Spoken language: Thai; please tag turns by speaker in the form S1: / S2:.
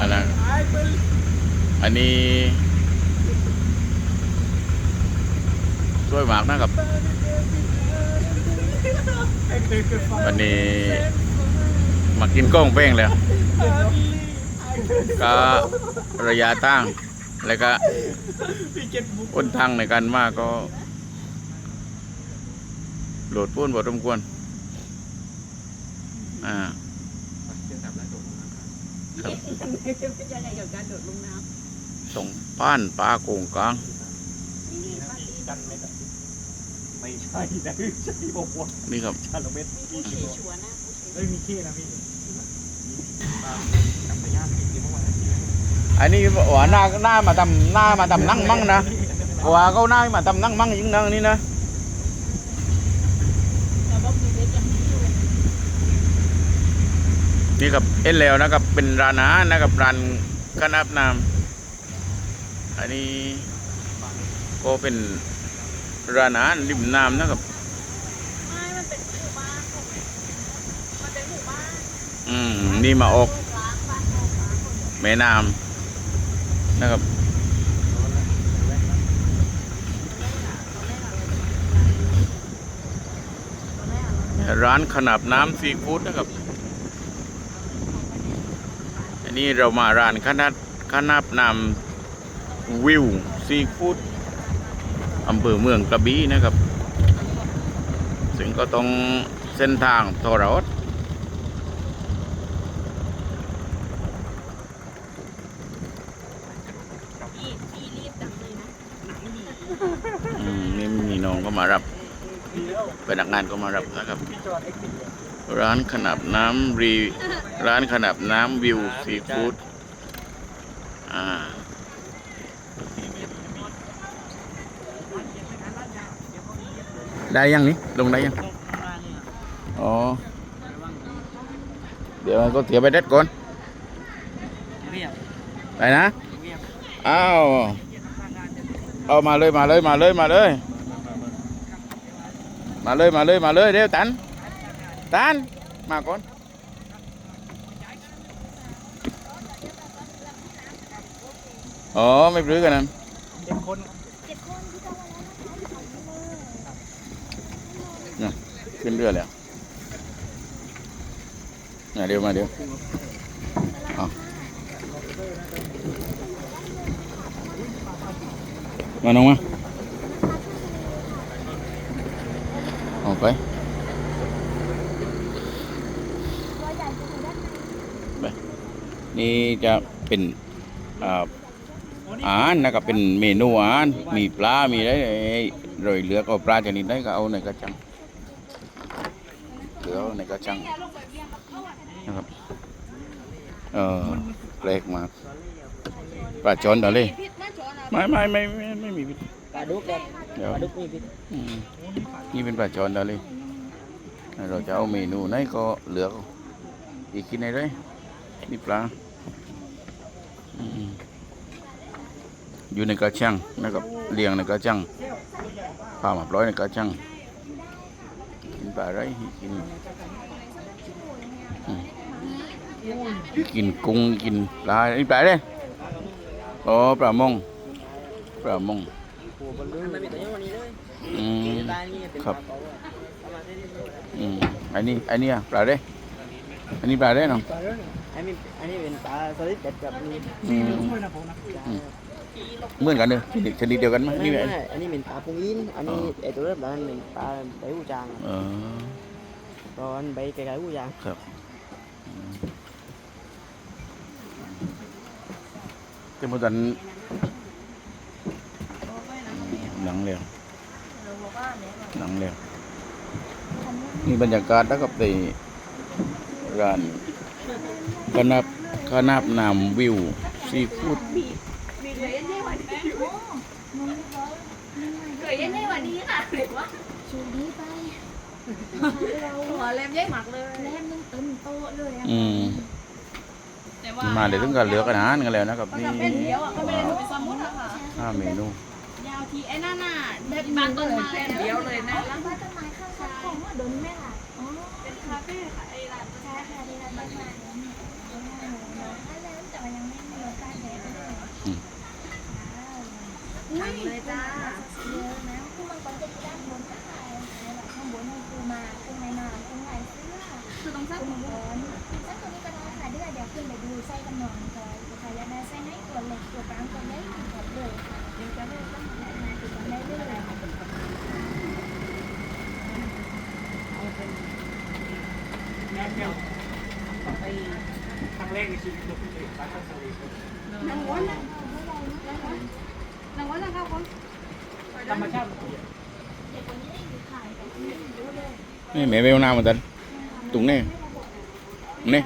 S1: อันนั้นอันนี้ช่วยหมากนะครับ วันนี้มากินก้องเป้งแล้ว ก็ระยะตั้งแล้วก็อ้นทางในการมากก็โหลดพูนบทสมควรอ่า
S2: ครับยังไงกับการโดดลงน้
S1: ตรงป้านปลาโกงกลาง
S2: กันเม็ดอะไม่ใช่นะไม่ใช่บอกว่า
S1: นี่ครับชาลเม็ด
S2: ำผู้ชีชัวร์นะผู้ชีเอ้ยมีขี้นะพี่ท
S3: ำไปย่างกินเมื่อวาน
S1: อันนี้ว่าหน้าหน้ามาทำหน้ามาทำนั่งมั่งนะว่าเขาหน้ามาทำนั่งมั่งยิงนั่งนี่นะ
S2: แต่ว่ามีเล็กยังไม่อยู่
S1: นี่ครับเอ็นแล้วนะครับเป็นร้านอาหารนะครับร้านขนาบน้ำอันนี้ก็เป็นร้านอาหารริมน้ำนะครับ
S2: ไม่มันเป็นหมู่บ้านของมันเป็นหมู่บ้าน
S1: อืมนี่มาออก
S2: ร้านบ้านออกร้านคน
S1: แม่น้ำนะครับร้านขนาบน้ำซีฟู้ดนะครั
S2: บอั น
S1: นี้เรามาร้านขนาดขนาบน้ำวิวซีฟู้ด
S2: อ
S1: ำเภอเมืองกระบี่นะครับ ซึ่งก็ต้องเส้นทางทรหด
S2: พี่พี่รีบจังเลยนะหนังดี
S1: อืมนี่มีน้องก็มารับ พนักงานก็มารับนะครับ ร้านขนาบน้ำรีร้านขนาบน้ำวิวซีฟู้ดอ่าได้ยังนี่ลงได้ยังอ๋อเดี๋ยวก็เสียไปเด็ดก่อนไปนะอ้าวเอามาเลยมาเลยมาเลยมาเลย มาเลยมาเลยมาเลยเดี๋ยวตันตันมาก่อนอ๋อไม่ปลื้อกันนะเจ็ดคนขึ้นเรือแล้วมาเดี๋ยวมาเดี๋ยว
S4: เอา
S1: มาน้องมา ออกไปไป นี่จะเป็นอ่าอาหารนะครับเป็นเมนูอาหารมีปลา มีอะไรโรยเหลือก็ปลาชนิดใดก็เอาในกระชังเหลือในกระชังนะครับเออแปลกมากปลาจอนตะเลยไม่ไม่ไม่ไม่ไม่มีพิษ
S5: ดุกเลยเดี
S1: ๋ยวปลาด
S5: ุกมีพิษ
S1: อืมนี่เป็นปลาจอนตะเลยเราจะเอาเมนูไหนก็เหลืออีกกินไหนเลยนี่ปลาอืมอยู่ในกระชังนะครับเลี้ยงในกระชังพามาปล่อยในกระชังกินปลาอะไรกิน
S4: อืม
S1: กินกุ้งกินปลานี่ปลาอะไร
S5: อ
S1: ๋อปลามงปลามง หั
S5: วบอลลูนมันมีแต่ยังวันนี้เลย
S1: อืมต
S5: ายนี่เป็นครับปลาเก๋าอะประมาณนี้เลย
S1: อืมอันนี้อันนี้อะปลาเด้อันนี้ปลาเด้เนาะปลาเรื่อง
S5: อันนี้อันนี้เป็นปลาสลิดเด็ดกับนี่อื
S1: มเหมือนกันเลยชนิดชนิดเดียวกันไหมไม่นี่ไม่ไงไ
S5: ม่อันนี้เป็นปลาพุงอินอันนี้อ๋อไอตัวเริ่มแล้วมันเป็นปลาใบหูจาง
S1: เออ
S5: ตอนใบไก่ๆหูจาง
S1: ครับอืมแต่เมื่อตอน หนังแล้วหนังแล้ว
S4: นี่บรรยากาศ
S1: นะครับในร้าน
S4: คณะค
S1: ณะนำวิวซีฟู้ด
S2: มีเคยเย็นได้วันนี้
S4: เคยเย็นได้วั
S2: นนี้ค่ะเด็กว่า
S4: ชูดีไปเราหัว
S2: เล็มเย้หมักเลยแล
S4: มยังเต็มโต๊ะเลยอะอ
S1: ืม
S2: แต่ว่ามาเดี๋ยวถึงกันเหลือกั
S1: นอาหารกันแล้วนะครับมันนี่จะเป็นเดียวอะก็ไม่ได้เป
S2: ็นสมุดอะค่ะ
S4: ห้าเม
S1: นูยาว
S2: ทีไอ้นั่นน่ะเด็นบางต้นไม้เดียวเลยนะแล้วบ
S4: ้านต้นไม้ข้างๆของว่าโดนแม่ล่ะเป็นค
S2: าเฟ่ค่ะไอ้ร้านใช่ค่ะที่ร้าน
S4: บ้านไม้แต่มันยังไม่มีโอกาสเลย
S2: อุ้ยเลยจ้า
S4: เยอะนะคือมันก็จะด้านบนก็ขายแบบข้างบนมีปูมาข้างในมาข้างในเสื้อ
S2: คือต้องสร้างของร
S4: ้อนสร้าตัวนี้ก็ได้ค่ะเดี๋ยวเดี๋ยวขึ้นไปดูไส้กันองก่อนใครอยากได้ไส้ไหนกดเลยกดร้านกดเล็กดเลยค่ะ
S2: ครั้งแรกในชีวิตเราเป็นเด็กบ้านสวีนางวนนางวนนางเข้าคนธรรมชาติ
S1: นี่เมย์ไปเอาน้ำมาตัน
S4: ตุงเนี่ย
S1: นี่